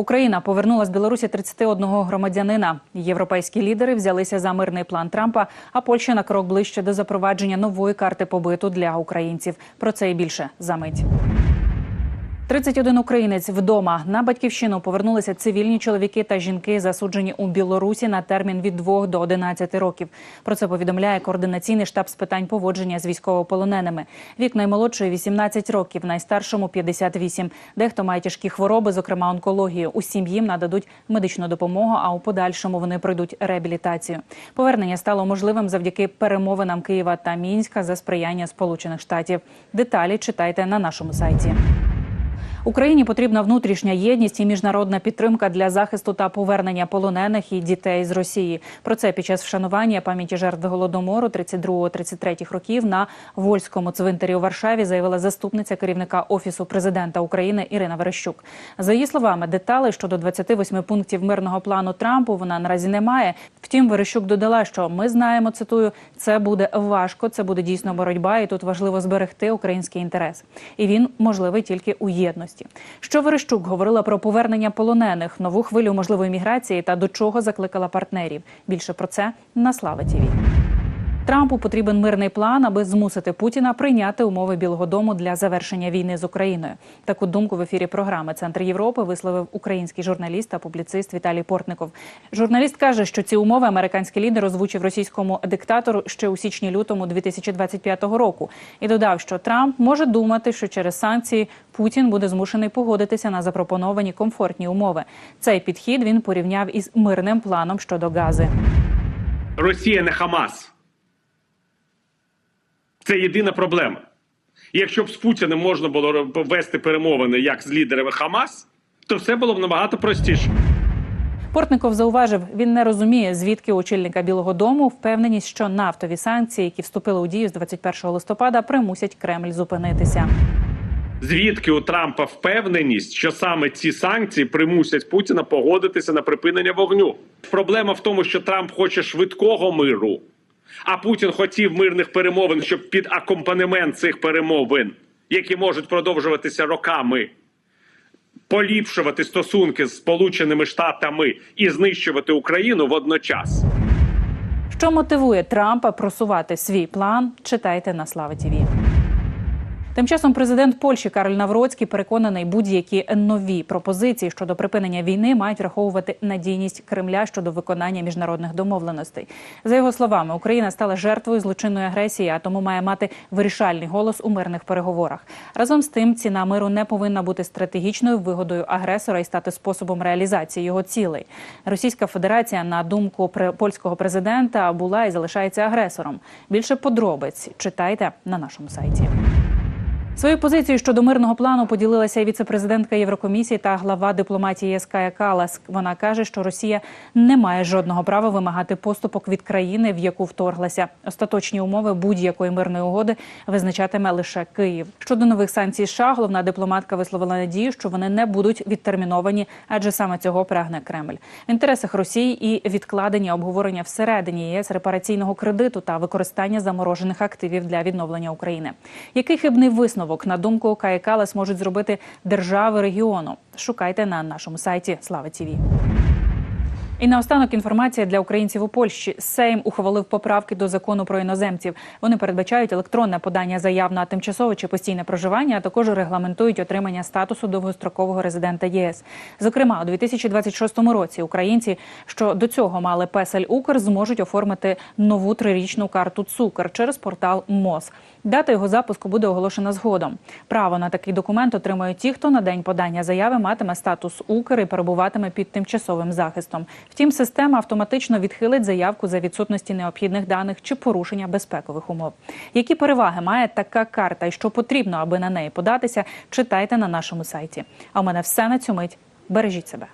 Україна повернула з Білорусі 31 громадянина. Європейські лідери взялися за мирний план Трампа, а Польща на крок ближче до запровадження нової карти побиту для українців. Про це і більше за мить. 31 українець вдома на батьківщину повернулися цивільні чоловіки та жінки, засуджені у Білорусі на термін від 2 до 11 років. Про це повідомляє координаційний штаб з питань поводження з військовополоненими. Вік наймолодшої 18 років, найстаршому 58. Дехто має тяжкі хвороби, зокрема онкологію. Усім їм нададуть медичну допомогу, а у подальшому вони пройдуть реабілітацію. Повернення стало можливим завдяки перемовинам Києва та Мінська за сприяння Сполучених Штатів. Деталі читайте на нашому сайті. Україні потрібна внутрішня єдність і міжнародна підтримка для захисту та повернення полонених і дітей з Росії. Про це під час вшанування пам'яті жертв голодомору 32-33 років на Вольському цвинтарі у Варшаві заявила заступниця керівника офісу президента України Ірина Верещук. За її словами, деталей щодо 28 пунктів мирного плану Трампу вона наразі не має. Втім, Верещук додала, що ми знаємо, цитую, це буде важко, це буде дійсно боротьба, і тут важливо зберегти український інтерес. І він можливий тільки у єдності. Що Верещук говорила про повернення полонених, нову хвилю можливої міграції та до чого закликала партнерів. Більше про це на Слава Тіві. Трампу потрібен мирний план, аби змусити Путіна прийняти умови Білого Дому для завершення війни з Україною. Таку думку в ефірі програми Центр Європи висловив український журналіст та публіцист Віталій Портников. Журналіст каже, що ці умови американський лідер озвучив російському диктатору ще у січні-лютому 2025 року, і додав, що Трамп може думати, що через санкції Путін буде змушений погодитися на запропоновані комфортні умови. Цей підхід він порівняв із мирним планом щодо Гази. Росія не Хамас. Це єдина проблема. І якщо б з Путіним можна було вести перемовини як з лідерами Хамас, то все було б набагато простіше. Портников зауважив, він не розуміє, звідки очільника Білого Дому впевненість, що нафтові санкції, які вступили у дію з 21 листопада, примусять Кремль зупинитися. Звідки у Трампа впевненість, що саме ці санкції примусять Путіна погодитися на припинення вогню? Проблема в тому, що Трамп хоче швидкого миру, а Путін хотів мирних перемовин, щоб під акомпанемент цих перемовин, які можуть продовжуватися роками, поліпшувати стосунки з Сполученими Штатами і знищувати Україну водночас. Що мотивує Трампа просувати свій план? Читайте на Слава Тіві. Тим часом президент Польщі Кароль Навроцький переконаний, будь-які нові пропозиції щодо припинення війни мають враховувати надійність Кремля щодо виконання міжнародних домовленостей. За його словами, Україна стала жертвою злочинної агресії, а тому має мати вирішальний голос у мирних переговорах. Разом з тим, ціна миру не повинна бути стратегічною вигодою агресора і стати способом реалізації його цілей. Російська Федерація, на думку польського президента, була і залишається агресором. Більше подробиць читайте на нашому сайті. Свою позицію щодо мирного плану поділилася і віцепрезидентка Єврокомісії та глава дипломатії ЄС Калас. Вона каже, що Росія не має жодного права вимагати поступок від країни, в яку вторглася. Остаточні умови будь-якої мирної угоди визначатиме лише Київ. Щодо нових санкцій, США, головна дипломатка висловила надію, що вони не будуть відтерміновані, адже саме цього прагне Кремль. В інтересах Росії і відкладення обговорення всередині ЄС репараційного кредиту та використання заморожених активів для відновлення України. Який хибний висновок? На думку Каї Калас можуть зробити держави регіону. Шукайте на нашому сайті Слава Тіві. І наостанок інформація для українців у Польщі. Сейм ухвалив поправки до закону про іноземців. Вони передбачають електронне подання заяв на тимчасове чи постійне проживання, а також регламентують отримання статусу довгострокового резидента ЄС. Зокрема, у 2026 році українці, що до цього мали песель Укр, зможуть оформити нову трирічну карту Цукр через портал МОЗ. Дата його запуску буде оголошена згодом. Право на такий документ отримають ті, хто на день подання заяви матиме статус Укр і перебуватиме під тимчасовим захистом. Втім, система автоматично відхилить заявку за відсутності необхідних даних чи порушення безпекових умов. Які переваги має така карта і що потрібно, аби на неї податися, читайте на нашому сайті. А у мене все на цю мить. Бережіть себе.